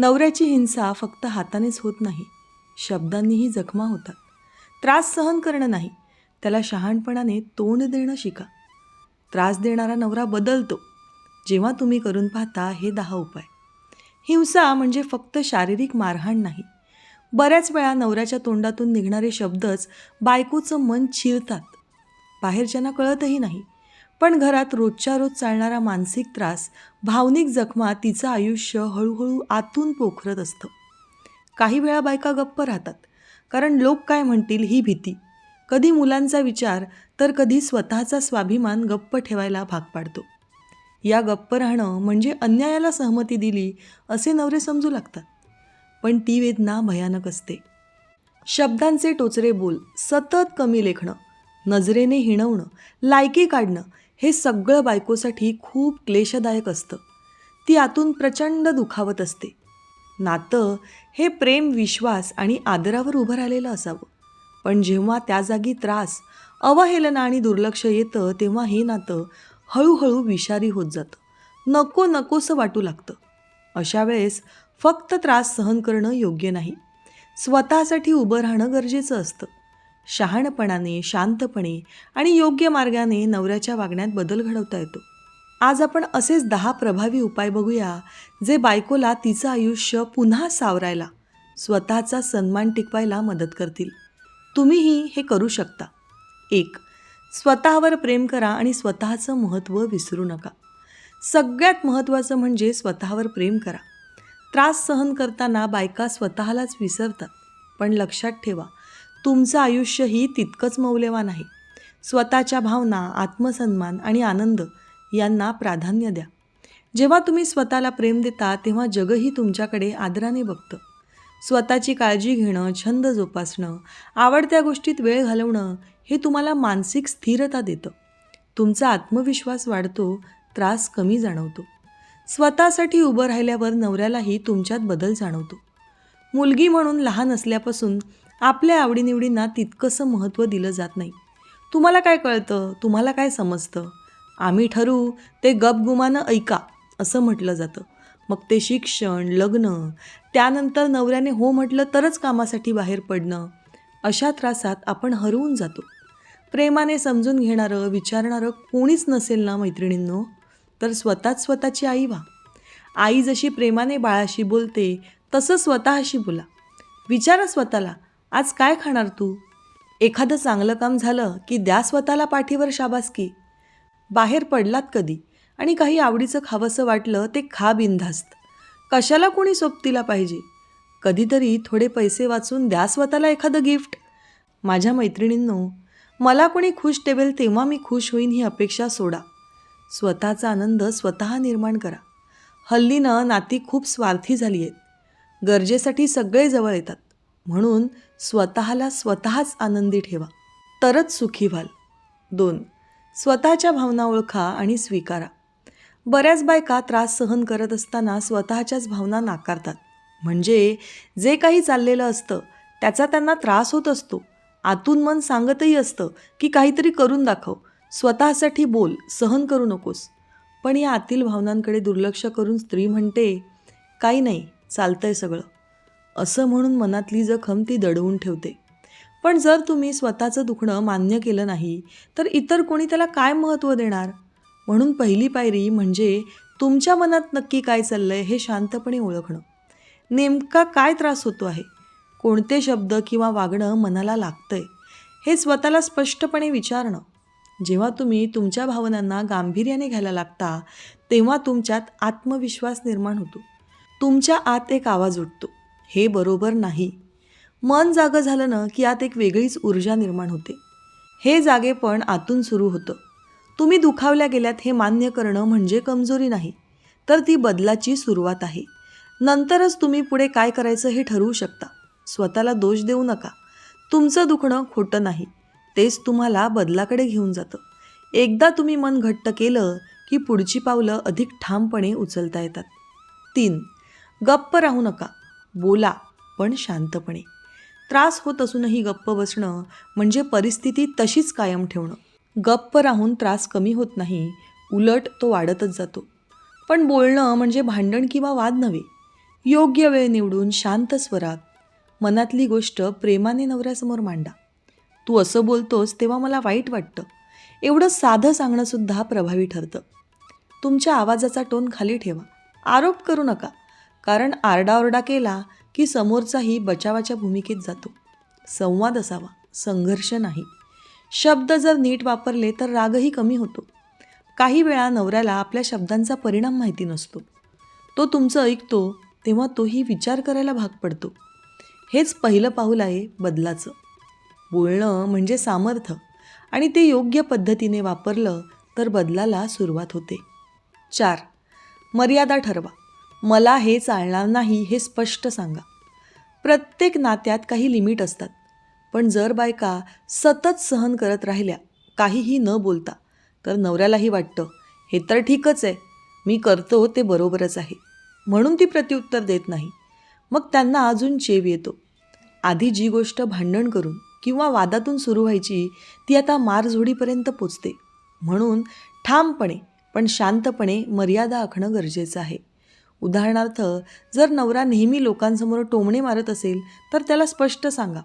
नवऱ्याची हिंसा फक्त हातानेच होत नाही. शब्दांनीही जखमा होतात. त्रास सहन करणं नाही. त्याला शहाणपणाने तोंड देणं शिका. त्रास देणारा नवरा बदलतो. जेव्हा तुम्ही करून पाहता हे दहा उपाय. हिंसा म्हणजे फक्त शारीरिक मारहाण नाही. बऱ्याच वेळा नवऱ्याच्या तोंडातून निघणारे शब्दच बायकोचं मन चिरतात. बाहेरच्यांना कळतही नाही. पण घरात रोजच्या रोज चालणारा मानसिक त्रास भावनिक जखमा तिचं आयुष्य हळूहळू आतून पोखरत असतं. काही वेळा बायका गप्प राहतात कारण लोक काय म्हणतील ही भीती. कधी मुलांचा विचार तर कधी स्वतःचा स्वाभिमान गप्प ठेवायला भाग पाडतो. या गप्प राहणं म्हणजे अन्यायाला सहमती दिली असे नवरे समजू लागतात. पण ती वेदना भयानक असते. शब्दांचे टोचरे बोल सतत कमी लेखणं नजरेने हिणवणं लायकी काढणं हे सगळं बायकोसाठी खूप क्लेशदायक असतं. ती आतून प्रचंड दुखावत असते. नातं हे प्रेम विश्वास आणि आदरावर उभं राहिलेलं असावं. पण जेव्हा त्या जागी त्रास अवहेलना आणि दुर्लक्ष येतं तेव्हा हे नातं हळूहळू विषारी होत जातं. नको नकोसं वाटू लागतं. अशा वेळेस फक्त त्रास सहन करणं योग्य नाही. स्वतःसाठी उभं राहणं गरजेचं असतं. शहाणपणाने शांतपणे आणि योग्य मार्गाने नवऱ्याच्या वागण्यात बदल घडवता येतो. आज आपण असेच दहा प्रभावी उपाय बघूया जे बायकोला तिचं आयुष्य पुन्हा सावरायला स्वतःचा सन्मान टिकवायला मदत करतील. तुम्हीही हे करू शकता. एक स्वतःवर प्रेम करा आणि स्वतःचं महत्त्व विसरू नका. सगळ्यात महत्त्वाचं म्हणजे स्वतःवर प्रेम करा. त्रास सहन करताना बायका स्वतःलाच विसरतात पण लक्षात ठेवा तुमचं आयुष्यही तितकंच मौल्यवान आहे. स्वतःच्या भावना आत्मसन्मान आणि आनंद यांना प्राधान्य द्या. जेव्हा तुम्ही स्वतःला प्रेम देता तेव्हा जगही तुमच्याकडे आदराने बघतं. स्वतःची काळजी घेणं छंद जोपासणं आवडत्या गोष्टीत वेळ घालवणं हे तुम्हाला मानसिक स्थिरता देतं. तुमचा आत्मविश्वास वाढतो त्रास कमी जाणवतो. स्वतःसाठी उभं राहिल्यावर नवऱ्यालाही तुमच्यात बदल जाणवतो. मुलगी म्हणून लहान असल्यापासून आपल्या आवडीनिवडींना तितकंसं महत्त्व दिलं जात नाही. तुम्हाला काय कळतं? तुम्हाला काय समजतं? आम्ही ठरवू ते गपगुमानं ऐका असं म्हटलं जातं. मग ते शिक्षण लग्न त्यानंतर नवऱ्याने हो म्हटलं तरच कामासाठी बाहेर पडणं अशा त्रासात आपण हरवून जातो. प्रेमाने समजून घेणारं विचारणारं कोणीच नसेल ना मैत्रिणींनो? तर स्वतःच स्वतःची आई व्हा. आई जशी प्रेमाने बाळाशी बोलते तसं स्वतःशी बोला. विचारा स्वतःला आज काय खाणार तू? एखादं चांगलं काम झालं की द्या स्वतःला पाठीवर शाबासकी बाहेर पडलात कधी आणि काही आवडीचं खावंसं वाटलं ते खा बिनधास्त. कशाला कोणी सोबतीला पाहिजे? कधीतरी थोडे पैसे वाचून द्या स्वतःला एखादं गिफ्ट. माझ्या मैत्रिणींनो मला कोणी खुश ठेवेल तेव्हा मी खुश होईन ही अपेक्षा सोडा. स्वतःचा आनंद स्वतः निर्माण करा. हल्लीनं नाती खूप स्वार्थी झाली आहेत. गरजेसाठी सगळे जवळ येतात. म्हणून स्वतःला स्वतःच आनंदी ठेवा. तरच सुखी व्हाल. दोन स्वतःच्या भावना ओळखा आणि स्वीकारा. बऱ्याच बायका त्रास सहन करत असताना स्वतःच्याच भावना नाकारतात. म्हणजे जे काही चाललेलं असतं त्याचा त्यांना त्रास होत असतो. आतून मन सांगतही असतं की काहीतरी करून दाखव. स्वतःसाठी बोल सहन करू नकोस. पण या आतील भावनांकडे दुर्लक्ष करून स्त्री म्हणते काही नाही चालतंय सगळं. असं म्हणून मनातली जखम ती दडवून ठेवते. पण जर तुम्ही स्वतःचं दुखणं मान्य केलं नाही तर इतर कोणी त्याला काय महत्त्व देणार? म्हणून पहिली पायरी म्हणजे तुमच्या मनात नक्की काय चाललं आहे हे शांतपणे ओळखणं. नेमका काय त्रास होतो आहे? कोणते शब्द किंवा वागणं मनाला लागतंय? हे स्वतःला स्पष्टपणे विचारणं. जेव्हा तुम्ही तुमच्या भावनांना गांभीर्याने घ्यायला लागता तेव्हा तुमच्यात आत्मविश्वास निर्माण होतो. तुमच्या आत एक आवाज उठतो. हे बरोबर नाही. मन जागं झालं ना की आत एक वेगळीच ऊर्जा निर्माण होते. हे जागेपण आतून सुरू होतं. तुम्ही दुखावल्या गेल्यात हे मान्य करणं म्हणजे कमजोरी नाही तर ती बदलाची सुरुवात आहे. नंतरच तुम्ही पुढे काय करायचं हे ठरवू शकता. स्वतःला दोष देऊ नका. तुमचं दुखणं खोटं नाही. तेच तुम्हाला बदलाकडे घेऊन जातं. एकदा तुम्ही मन घट्ट केलं की पुढची पावलं अधिक ठामपणे उचलता येतात. तीन गप्प राहू नका. बोला पण शांतपणे. त्रास होत असूनही गप्प बसणं म्हणजे परिस्थिती तशीच कायम ठेवणं. गप्प राहून त्रास कमी होत नाही उलट तो वाढतच जातो. पण बोलणं म्हणजे भांडण किंवा वाद नव्हे. योग्य वेळ निवडून शांत स्वरात मनातली गोष्ट प्रेमाने नवऱ्यासमोर मांडा. तू असं बोलतोस तेव्हा मला वाईट वाटतं. एवढं साधं सांगणंसुद्धा प्रभावी ठरतं. तुमच्या आवाजाचा टोन खाली ठेवा. आरोप करू नका. कारण आरडाओरडा केला की समोरचाही बचावाच्या भूमिकेत जातो. संवाद असावा संघर्ष नाही. शब्द जर नीट वापरले तर रागही कमी होतो. काही वेळा नवऱ्याला आपल्या शब्दांचा परिणाम माहिती नसतो. तो तुमचं ऐकतो तेव्हा तोही विचार करायला भाग पडतो. हेच पहिलं पाऊल आहे बदलाचं. बोलणं म्हणजे सामर्थ्य आणि ते योग्य पद्धतीने वापरलं तर बदलाला सुरुवात होते. चार मर्यादा ठरवा. मला हे चालणार नाही हे स्पष्ट सांगा. प्रत्येक नात्यात काही लिमिट असतात. पण जर बायका सतत सहन करत राहिल्या काहीही न बोलता तर नवऱ्यालाही वाटतं हे तर ठीकच आहे मी करतो ते बरोबरच आहे. म्हणून ती प्रत्युत्तर देत नाही. मग त्यांना अजून चेव येतो. आधी जी गोष्ट भांडण करून किंवा वादातून सुरू व्हायची ती आता मारझोडीपर्यंत पोचते. म्हणून ठामपणे पण शांतपणे मर्यादा आखणं गरजेचं आहे. उदाहरणार्थ जर नवरा नेहमी लोकांसमोर टोमणे मारत असेल तर त्याला स्पष्ट सांगा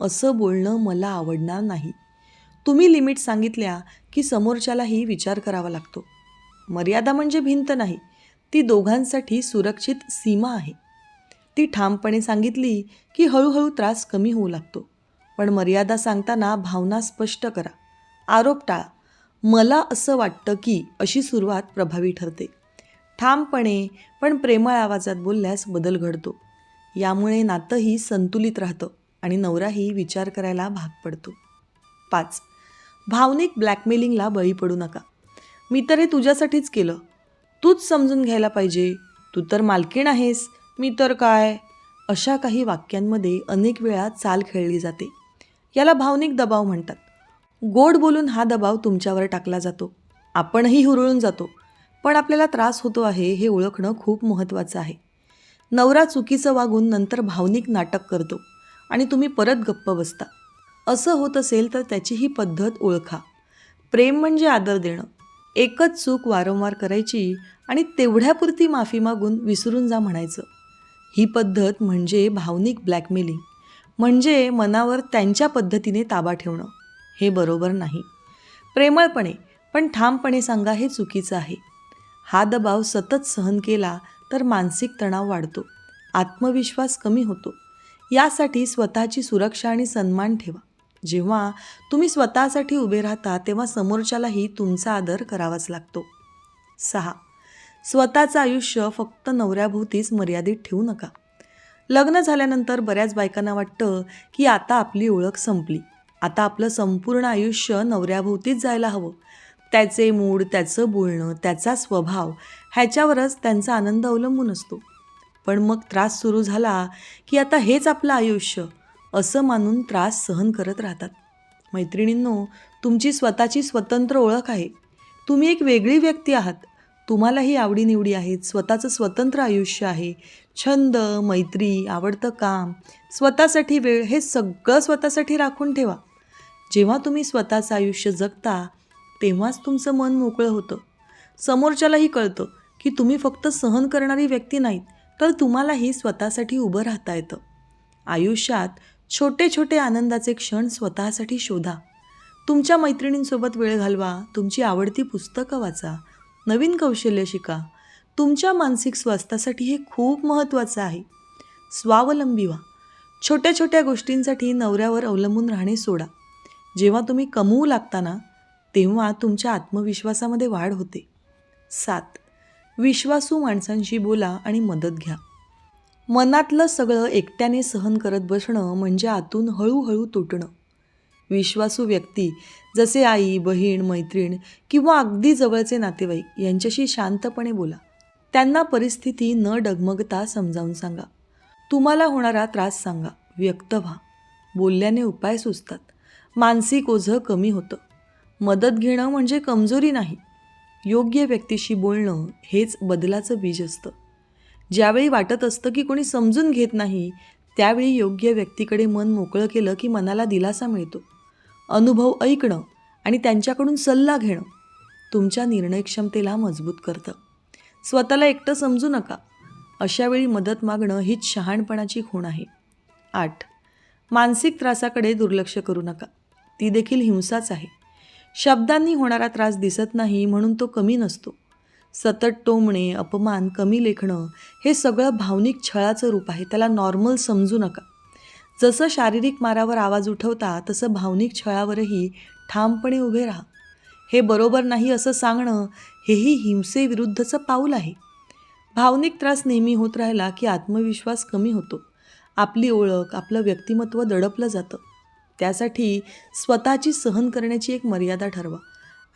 असं बोलणं मला आवडणार नाही. तुम्ही लिमिट सांगितल्या की समोरच्यालाही विचार करावा लागतो. मर्यादा म्हणजे भिंत नाही ती दोघांसाठी सुरक्षित सीमा आहे ती ठामपणे सांगितली की हळूहळू त्रास कमी होऊ लागतो. पण मर्यादा सांगताना भावना स्पष्ट करा. आरोप टाळा. मला असं वाटतं की अशी सुरुवात प्रभावी ठरते. ठामपणे पण प्रेमळ आवाजात बोलल्यास बदल घडतो. यामुळे नातंही संतुलित राहतं आणि नवराही विचार करायला भाग पडतो. पाच. भावनिक ब्लॅकमेलिंगला बळी पडू नका. मी तर हे तुझ्यासाठीच केलं. तूच समजून घ्यायला पाहिजे. तू तर मालकीण आहेस. मी तर काय? अशा काही वाक्यांमध्ये अनेक वेळा चाल खेळली जाते. याला भावनिक दबाव म्हणतात. गोड बोलून हा दबाव तुमच्यावर टाकला जातो. आपणही हुरळून जातो. पण आपल्याला त्रास होतो आहे हे ओळखणं खूप महत्त्वाचं आहे. नवरा चुकीचं वागून नंतर भावनिक नाटक करतो आणि तुम्ही परत गप्प बसता. असं होत असेल तर त्याची ही पद्धत ओळखा. प्रेम म्हणजे आदर देणं. एकच चूक वारंवार करायची आणि तेवढ्यापुरती माफी मागून विसरून जा म्हणायचं. ही पद्धत म्हणजे भावनिक ब्लॅकमेलिंग म्हणजे मनावर त्यांच्या पद्धतीने ताबा ठेवणं. हे बरोबर नाही. प्रेमळपणे पण ठामपणे सांगा हे चुकीचं आहे. हा दबाव सतत सहन केला तर मानसिक तणाव वाढतो. आत्मविश्वास कमी होतो. यासाठी स्वतःची सुरक्षा आणि सन्मान ठेवा. जेव्हा तुम्ही स्वतःसाठी उभे राहता तेव्हा समोरच्यालाही तुमचा आदर करावाच लागतो. सहा. स्वतःचं आयुष्य फक्त नवऱ्याभोवतीच मर्यादित ठेवू नका. लग्न झाल्यानंतर बऱ्याच बायकांना वाटतं की आता आपली ओळख संपली. आता आपलं संपूर्ण आयुष्य नवऱ्याभोवतीच जायला हवं. त्याचे मूड त्याचं बोलणं त्याचा स्वभाव ह्याच्यावरच त्यांचा आनंद अवलंबून असतो. पण मग त्रास सुरू झाला की आता हेच आपलं आयुष्य असं मानून त्रास सहन करत राहतात. मैत्रिणींनो तुमची स्वतःची स्वतंत्र ओळख आहे. तुम्ही एक वेगळी व्यक्ती आहात. तुम्हालाही आवडीनिवडी आहेत. स्वतःचं स्वतंत्र आयुष्य आहे. छंद मैत्री आवडतं काम स्वतःसाठी वेळ हे सगळं स्वतःसाठी राखून ठेवा. जेव्हा तुम्ही स्वतःचं आयुष्य जगता तेव्हाच तुमचं मन मोकळं होतं. समोरच्यालाही कळतं की तुम्ही फक्त सहन करणारी व्यक्ती नाहीत तर तुम्हालाही स्वतःसाठी उभं राहता येतं. आयुष्यात छोटे छोटे आनंदाचे क्षण स्वतःसाठी शोधा. तुमच्या मैत्रिणींसोबत वेळ घालवा तुमची आवडती पुस्तकं वाचा नवीन कौशल्य शिका. तुमच्या मानसिक स्वास्थ्यासाठी हे खूप महत्त्वाचं आहे. स्वावलंबी व्हा. छोट्या छोट्या गोष्टींसाठी नवऱ्यावर अवलंबून राहणे सोडा. जेव्हा तुम्ही कमवू लागताना तेव्हा तुमच्या आत्मविश्वासामध्ये वाढ होते. सात. विश्वासू माणसांशी बोला आणि मदत घ्या. मनातलं सगळं एकट्याने सहन करत बसणं म्हणजे आतून हळूहळू तुटणं. विश्वासू व्यक्ती जसे आई बहीण मैत्रीण किंवा अगदी जवळचे नातेवाईक यांच्याशी शांतपणे बोला. त्यांना परिस्थिती न डगमगता समजावून सांगा. तुम्हाला होणारा त्रास सांगा. व्यक्त व्हा. बोलल्याने उपाय सुचतात. मानसिक ओझं कमी होतं. मदत घेणं म्हणजे कमजोरी नाही. योग्य व्यक्तीशी बोलणं हेच बदलाचं बीज असतं. ज्यावेळी वाटत असतं की कोणी समजून घेत नाही त्यावेळी योग्य व्यक्तीकडे मन मोकळं केलं की मनाला दिलासा मिळतो. अनुभव ऐकणं आणि त्यांच्याकडून सल्ला घेणं तुमच्या निर्णयक्षमतेला मजबूत करतं. स्वतःला एकटं समजू नका. अशावेळी मदत मागणं हीच शहाणपणाची खूण आहे. आठ. मानसिक त्रासाकडे दुर्लक्ष करू नका. ती देखील हिंसाच आहे. शब्दांनी होणारा त्रास दिसत नाही म्हणून तो कमी नसतो. सतत टोमणे अपमान कमी लेखणं हे सगळं भावनिक छळाचं रूप आहे. त्याला नॉर्मल समजू नका. जसं शारीरिक मारावर आवाज उठवता तसं भावनिक छळावरही ठामपणे उभे राहा. हे बरोबर नाही असं सांगणं हेही हिंसेविरुद्धचं पाऊल आहे. भावनिक त्रास नेहमी होत राहिला की आत्मविश्वास कमी होतो. आपली ओळख आपलं व्यक्तिमत्व दडपलं जातं. त्यासाठी स्वतःची सहन करण्याची एक मर्यादा ठरवा.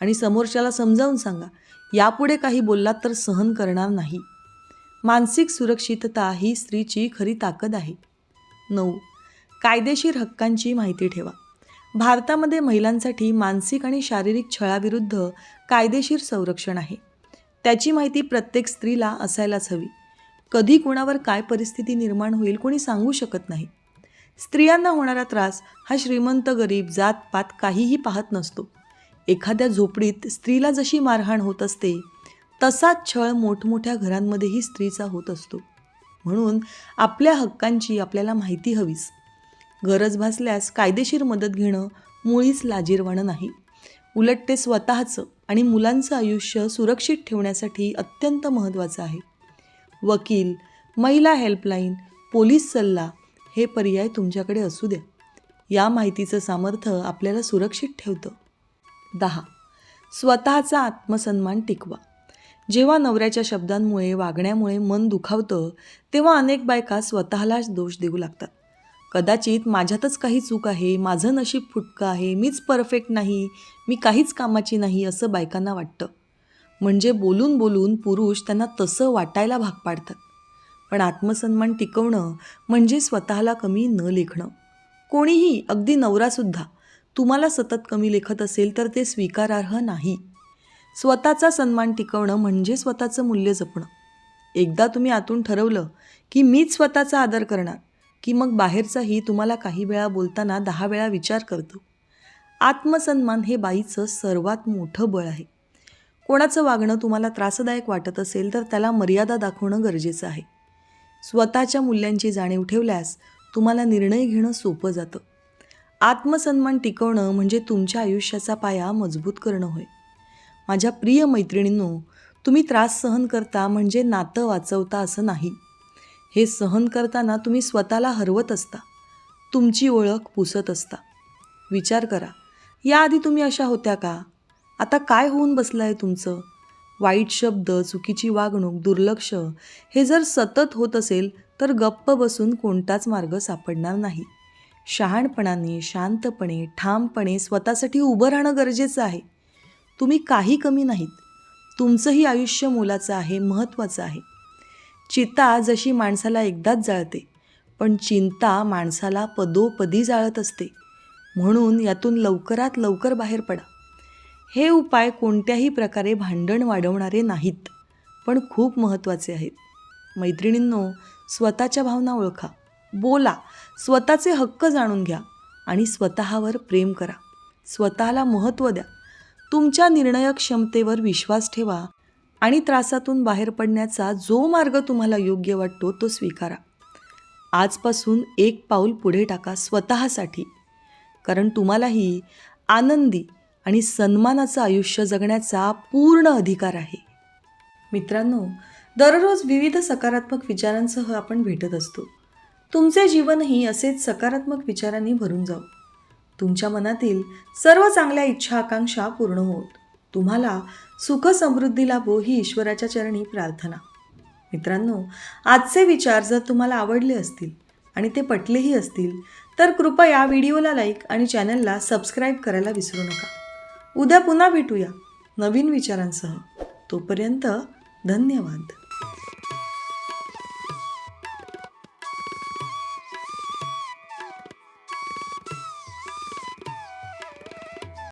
आणि समोरच्याला समजावून सांगा यापुढे काही बोललात तर सहन करणार नाही. मानसिक सुरक्षितता ही स्त्रीची खरी ताकद आहे. नऊ. कायदेशीर हक्कांची माहिती ठेवा. भारतामध्ये महिलांसाठी मानसिक आणि शारीरिक छळाविरुद्ध कायदेशीर संरक्षण आहे. त्याची माहिती प्रत्येक स्त्रीला असायलाच हवी. कधी कुणावर काय परिस्थिती निर्माण होईल कोणी सांगू शकत नाही. स्त्रियांना होणारा त्रास हा श्रीमंत गरीब जात पात काहीही पाहत नसतो. एखाद्या झोपडीत स्त्रीला जशी मारहाण होत असते तसाच छळ मोठमोठ्या घरांमध्येही स्त्रीचा होत असतो. म्हणून आपल्या हक्कांची आपल्याला माहिती हवीच गरज भासल्यास कायदेशीर मदत घेणं मुळीच लाजीरवाणं नाही. उलट ते स्वतःचं आणि मुलांचं आयुष्य सुरक्षित ठेवण्यासाठी अत्यंत महत्त्वाचं आहे. वकील महिला हेल्पलाईन पोलीस सल्ला हे पर्याय तुमच्याकडे असू द्या. या माहितीचं सामर्थ्य आपल्याला सुरक्षित ठेवतं. दहा. स्वतःचा आत्मसन्मान टिकवा. जेव्हा नवऱ्याच्या शब्दांमुळे वागण्यामुळे मन दुखावतं तेव्हा अनेक बायका स्वतःलाच दोष देऊ लागतात. कदाचित माझ्यातच काही चूक आहे माझं नशीब फुटकं आहे मीच परफेक्ट नाही मी काहीच कामाची नाही असं बायकांना वाटतं. म्हणजे बोलून बोलून पुरुष त्यांना तसं वाटायला भाग पाडतात. पण आत्मसन्मान टिकवणं म्हणजे स्वतःला कमी न लेखणं. कोणीही अगदी नवरासुद्धा तुम्हाला सतत कमी लेखत असेल तर ते स्वीकारार्ह नाही. स्वतःचा सन्मान टिकवणं म्हणजे स्वतःचं मूल्य जपणं. एकदा तुम्ही आतून ठरवलं की मीच स्वतःचा आदर करणार की मग बाहेरचाही तुम्हाला काही वेळा बोलताना दहा वेळा विचार करतो. आत्मसन्मान हे बाईचं सर्वात मोठं बळ आहे. कोणाचं वागणं तुम्हाला त्रासदायक वाटत असेल तर त्याला मर्यादा दाखवणं गरजेचं आहे. स्वतःच्या मूल्यांची जाणीव ठेवल्यास तुम्हाला निर्णय घेणं सोपं जातं. आत्मसन्मान टिकवणं म्हणजे तुमच्या आयुष्याचा पाया मजबूत करणं होय. माझ्या प्रिय मैत्रिणींनो तुम्ही त्रास सहन करता म्हणजे नातं वाचवता असं नाही. हे सहन करताना तुम्ही स्वतःला हरवत असता. तुमची ओळख पुसत असता. विचार करा याआधी तुम्ही अशा होत्या का? आता काय होऊन बसलं आहे तुमचं? वाईट शब्द चुकीची वागणूक दुर्लक्ष हे जर सतत होत असेल तर गप्प बसून कोणताच मार्ग सापडणार नाही. शहाणपणाने शांतपणे ठामपणे स्वतःसाठी उभं राहणं गरजेचं आहे. तुम्ही काही कमी नाहीत. तुमचंही आयुष्य मोलाचं आहे महत्त्वाचं आहे. चिता जशी माणसाला एकदाच जाळते पण चिंता माणसाला पदोपदी जाळत असते. म्हणून यातून लवकरात लवकर बाहेर पडा. हे उपाय कोणत्याही प्रकारे भांडण वाढवणारे नाहीत पण खूप महत्त्वाचे आहेत. मैत्रिणींनो स्वतःच्या भावना ओळखा. बोला स्वतःचे हक्क जाणून घ्या आणि स्वतःवर प्रेम करा. स्वतःला महत्त्व द्या. तुमच्या निर्णय क्षमतेवर विश्वास ठेवा आणि त्रासातून बाहेर पडण्याचा जो मार्ग तुम्हाला योग्य वाटतो तो स्वीकारा. आजपासून एक पाऊल पुढे टाका स्वतःसाठी. कारण तुम्हालाही आनंदी आणि सन्मानाचं आयुष्य जगण्याचा पूर्ण अधिकार आहे. मित्रांनो दररोज विविध सकारात्मक विचारांसह आपण भेटत असतो. तुमचे जीवनही असेच सकारात्मक विचारांनी भरून जाऊ. तुमच्या मनातील सर्व चांगल्या इच्छा आकांक्षा पूर्ण होत. तुम्हाला सुख समृद्धी लाभो ही ईश्वराच्या चरणी प्रार्थना. मित्रांनो आजचे विचार जर तुम्हाला आवडले असतील आणि ते पटलेही असतील तर कृपया व्हिडिओला लाईक आणि चॅनलला सबस्क्राईब करायला विसरू नका. उद्या पुन्हा भेटूया नवीन विचारांसह. तोपर्यंत धन्यवाद.